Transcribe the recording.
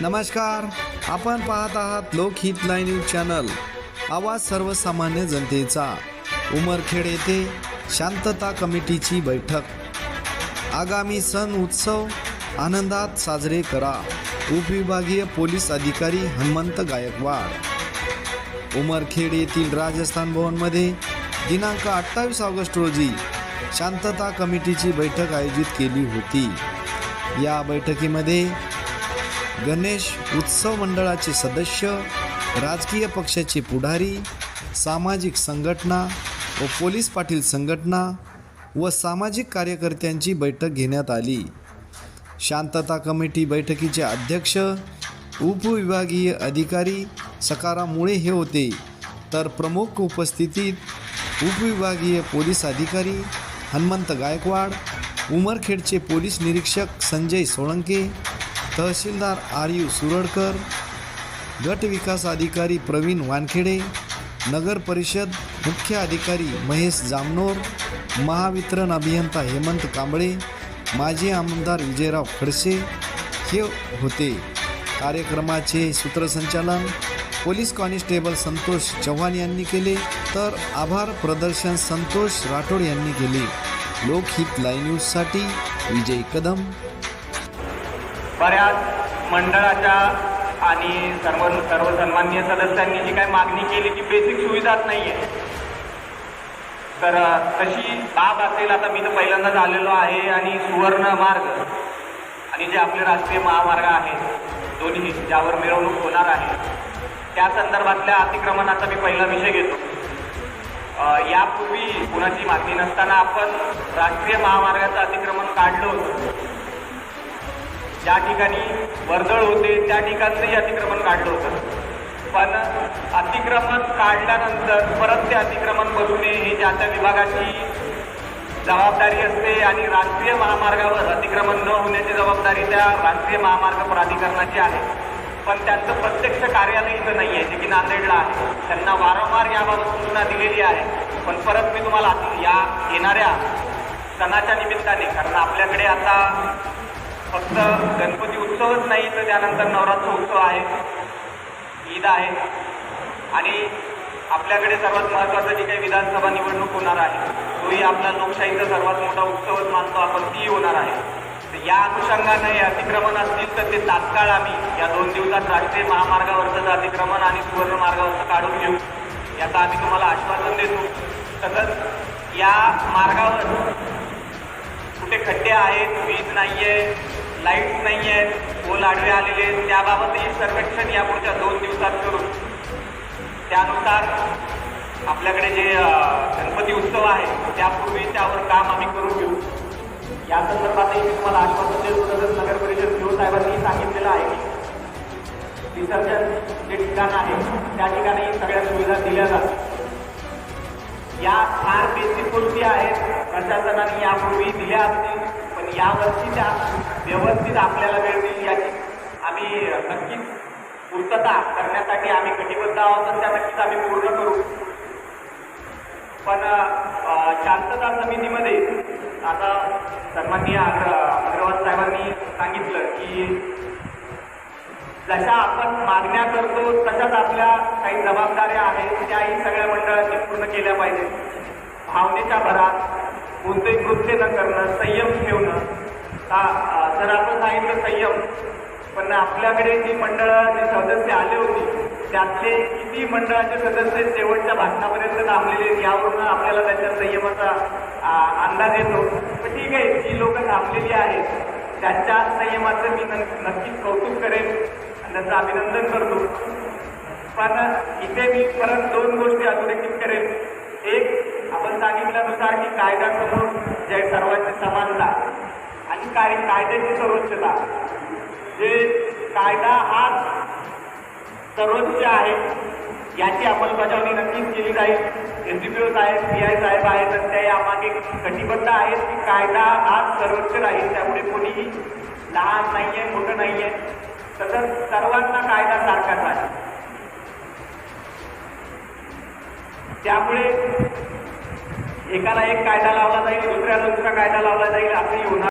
नमस्कार. आपण पाहत आहात लोकहित लाईव्ह न्यूज चॅनल. आवाज सर्वसामान्य जनतेचा. उमरखेड येथे शांतता कमिटीची बैठक. आगामी सण उत्सव आनंदात साजरे करा. उपविभागीय पोलीस अधिकारी हनुमंत गायकवाड. उमरखेड येथील राजस्थान भवनमध्ये दिनांक अठ्ठावीस ऑगस्ट रोजी शांतता कमिटीची बैठक आयोजित केली होती. या बैठकीमध्ये गणेश उत्सव मंडळाचे सदस्य राजकीय पक्षाचे पुढारी सामाजिक संघटना व पोलीस पाटील संघटना व सामाजिक कार्यकर्त्यांची बैठक घेण्यात आली. शांतता कमिटी बैठकीचे अध्यक्ष उपविभागीय अधिकारी सकाराम मुळे हे होते. तर प्रमुख उपस्थितीत उपविभागीय पोलीस अधिकारी हनुमंत गायकवाड उमरखेडचे पोलीस निरीक्षक संजय सोळंके तहसीलदार आर यू सुरडकर गट विकास अधिकारी प्रवीण वानखेडे नगर परिषद मुख्य अधिकारी महेश जामनोर महावितरण अभियंता हेमंत कांबळे माजी आमदार विजयराव खडसे हे होते. कार्यक्रमाचे सूत्रसंचालन पोलीस कॉन्स्टेबल संतोष चव्हाण यांनी केले. तर आभार प्रदर्शन संतोष राठोड यांनी केले. लोकहित लाईव्ह न्यूजसाठी विजय कदम. बऱ्याच मंडळाच्या आणि सर्व सर्व सन्माननीय सदस्यांनी जी काही मागणी केली ती बेसिक सुविधाच नाही आहे तर तशी बाब असेल आता मी तर पहिल्यांदाच आलेलो आहे आणि सुवर्ण मार्ग आणि जे आपले राष्ट्रीय महामार्ग आहेत दोन्ही ज्यावर मिरवणूक होणार आहे त्या संदर्भातल्या अतिक्रमणाचा मी पहिला विषय घेतो. यापूर्वी कुणाची मागणी नसताना आपण राष्ट्रीय महामार्गाचं अतिक्रमण काढलं होतं. ज्या ठिकाणी वर्दळ होते त्या ठिकाणचंही अतिक्रमण काढलं होतं. पण अतिक्रमण काढल्यानंतर परत ते अतिक्रमण करू नये ही ज्या त्या विभागाची जबाबदारी असते आणि राष्ट्रीय महामार्गावर अतिक्रमण न होण्याची जबाबदारी त्या राष्ट्रीय महामार्ग प्राधिकरणाची आहे. पण त्यांचं प्रत्यक्ष कार्यालय इथं नाही आहे जे की नांदेडला आहे. त्यांना वारंवार याबाबत सूचना दिलेली आहे. पण परत मी तुम्हाला या येणाऱ्या सणाच्या निमित्ताने कारण आपल्याकडे आता फक्त गणपती उत्सवच नाही तर त्यानंतर नवरात्र उत्सव आहे. ईद आहे. आणि आपल्याकडे सर्वात महत्त्वाचं जी काही विधानसभा निवडणूक होणार आहे तोही आपला लोकशाहीचा सर्वात मोठा उत्सवच मानतो आपण तीही होणार आहे. तर या अनुषंगाने हे अतिक्रमण असतील तर ते तात्काळ आम्ही या दोन दिवसात राष्ट्रीय महामार्गावरचं अतिक्रमण आणि सुवर्ण मार्गावरचं काढून घेऊ. याचं आम्ही तुम्हाला आश्वासन देतो. तसंच या मार्गावर कुठे खड्डे आहेत वीज नाही आहे लाईट्स नाही आहेत पोल आडवे आलेले आहेत त्याबाबतही सर्वेक्षण यापुढच्या दोन दिवसात करून त्यानुसार आपल्याकडे जे गणपती उत्सव आहे त्यापूर्वी त्यावर काम आम्ही करून घेऊ. या संदर्भातही मी तुम्हाला आश्वासन देतो तसंच नगर परिषद पीओ साहेबांनी सांगितलेलं आहे की विसर्जन जे ठिकाण आहे त्या ठिकाणी सगळ्या सुविधा दिल्या जातात या फार बेसिक गोष्टी आहेत प्रशासनाने यापूर्वी दिल्या असतील पण यावर्षी त्या व्यवस्थित आपल्याला मिळतील याची आम्ही नक्कीच पूर्तता करण्यासाठी आम्ही कटिबद्ध आहोत तर त्या नक्कीच आम्ही पूर्ण करू. पण शांतता समितीमध्ये आता सन्माननीय अग्र अग्रवाल साहेबांनी सांगितलं की जशा आपण मागण्या करतो तशाच आपल्या काही जबाबदाऱ्या आहेत त्याही सगळ्या मंडळांनी पूर्ण केल्या पाहिजेत. भावनेच्या भरात कोणतेही कृत्य न करणं संयम ठेवणं हा तर आपण सांगितलं संयम. पण आपल्याकडे जी मंडळाचे सदस्य आले होते त्यातले किती मंडळाचे सदस्य शेवटच्या भाषणापर्यंत थांबलेले आहेत, यावरून आपल्याला त्यांच्या संयमाचा अंदाज येतो. पण ठीक आहे जी लोक थांबलेली आहेत त्यांच्या संयमाचं मी नक्कीच कौतुक करेन आणि त्यांचं अभिनंदन करतो. पण इथे मी परत दोन गोष्टी अधोरेखित करेन. एक आपण सांगितल्यानुसार की कायद्यासमोर जे सर्वांची समानता आणि काय कायद्याची सर्वोच्चता जे कायदा हा सर्वोच्च आहे याची अंमलबजावणी नक्कीच केली जाईल. एस डी पी ओ साहेब पी आय साहेब आहेत आणि त्या यामागे कटिबद्ध आहेत की कायदा हा सर्वोच्च राहील. त्यामुळे कोणीही लहान नाही आहे मोठं नाही आहे तसंच सर्वांना कायदा सारखाच आहे. त्यामुळे एकाला एक कायदा लावला जाईल दुसऱ्याला दुसरा कायदा लावला जाईल असंही होणार